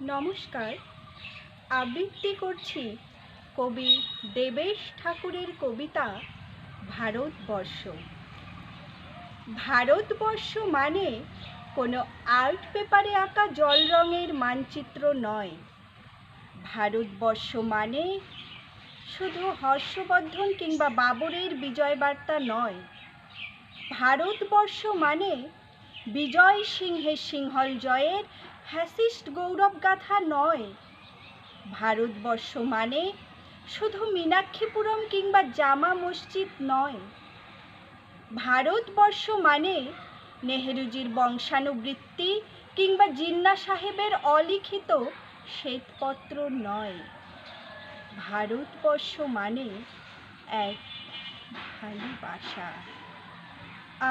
নমস্কার। আবৃত্তি করছি কবি দেবেশ ঠাকুরের কবিতা ভারতবর্ষ। ভারতবর্ষ মানে কোনো আর্ট পেপারে আঁকা জল রঙের মানচিত্র নয়। ভারতবর্ষ মানে শুধু হর্ষবর্ধন কিংবা বাবরের বিজয় বার্তা নয়। ভারতবর্ষ মানে বিজয় সিংহের সিংহল জয়ের ফ্যাসিস্ট গৌরব গাথা নয়। ভারতবর্ষ মানে শুধু মীনাক্ষীপুরম কিংবা জামা মসজিদ নয়। ভারতবর্ষ মানে নেহেরুজির বংশানুবৃত্তি কিংবা জিন্না সাহেবের অলিখিত শ্বেতপত্র নয়। ভারতবর্ষ মানে এক ভালোবাসা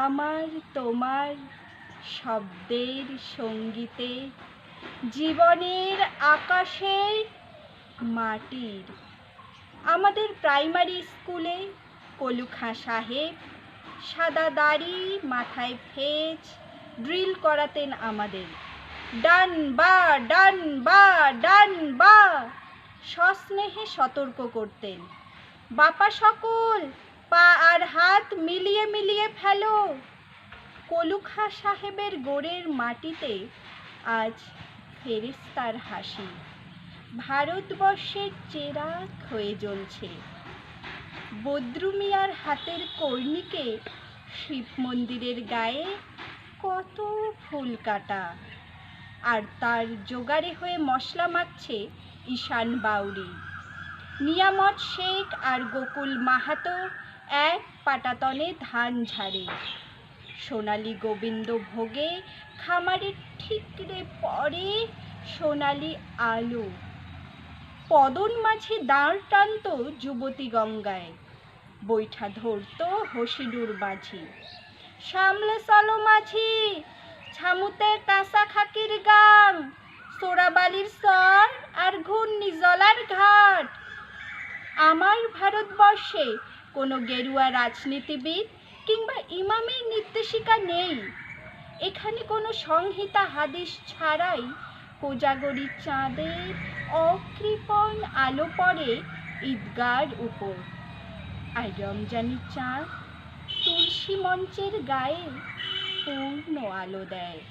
আমার, তোমার শব্দের সঙ্গীতে জীবনের আকাশের মাটির। আমাদের প্রাইমারি স্কুলে কলুখা সাহেব সাদা দাড়ি, মাথায় ফেজ ড্রিল করাতেন আমাদের। ডান বা ডান বা ডান বা, সস্নেহে সতর্ক করতেন। বাপা সকল পা আর হাত মিলিয়ে মিলিয়ে ফেলো। কলুখা সাহেবের গোড়ের মাটিতে আজ ফেরেস্তার হাসি। ভারতবর্ষের চেরাগ হয়ে জ্বলছে। বদ্রুমিয়ার হাতের কর্ণিকে শিব মন্দিরের গায়ে কত ফুল কাটা। আর তার জোগাড়ে হয়ে মশলা মাখছে ঈশান বাউরি। নিয়ামত শেখ আর গোকুল মাহাতো এক পাটাতনে ধান ঝাড়ে। সোনালি গোবিন্দ ভোগে খামারে ঠিকরে পরে সোনালি আলো। পদন মাঝে দাঁড় টানত যুবতী গঙ্গায়। বৈঠা ধরত হসিডুর মাঝি। সামলে চলো মাঝি, ছামুতে কাঁচা খাকির গাং সোরাবালির সর আর ঘূর্ণি জলার ঘাট। আমার ভারতবর্ষে কোনো গেরুয়া রাজনীতিবিদ কিংবা ইমামের নির্দেশিকা নেই। এখানে কোনো সংহিতা হাদিস ছাড়াই কোজাগরি চাঁদের অকৃপণ আলো পড়ে ঈদগার উপর। আর রমজানি চাঁদ তুলসী মঞ্চের গায়ে পূর্ণ আলো দেয়।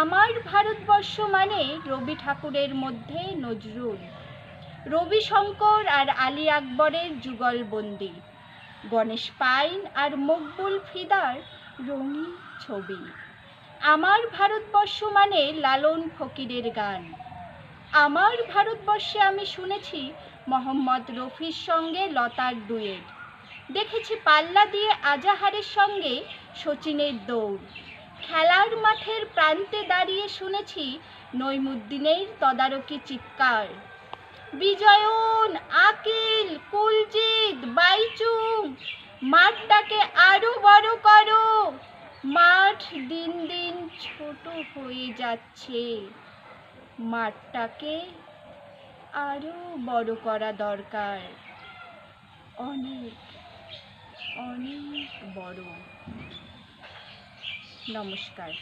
আমার ভারতবর্ষ মানে রবি ঠাকুরের মধ্যে নজরুল। রবি শঙ্কর আর আলী আকবরের যুগলবন্দি গণেশ পাইন আর মকবুল ফিদার রঙিন ছবি। আমার ভারতবর্ষ মানে লালন ফকিরের গান। আমার ভারতবর্ষে আমি শুনেছি মোহাম্মদ রফির সঙ্গে লতার ডুয়েট। দেখেছি পাল্লা দিয়ে আজাহারের সঙ্গে সচিনের দৌড়। খেলার মাঠের প্রান্তে দাঁড়িয়ে শুনেছি নইমুদ্দিনের তদারকি চিৎকার। বিজয়ন, আকিল, কুলজিৎ, বাইচুং, মাঠটাকে আরও বড় করো। মাঠ দিন দিন ছোট হয়ে যাচ্ছে। মাঠটাকে আরও বড় করা দরকার। অনেক অনেক বড়। নমস্কার।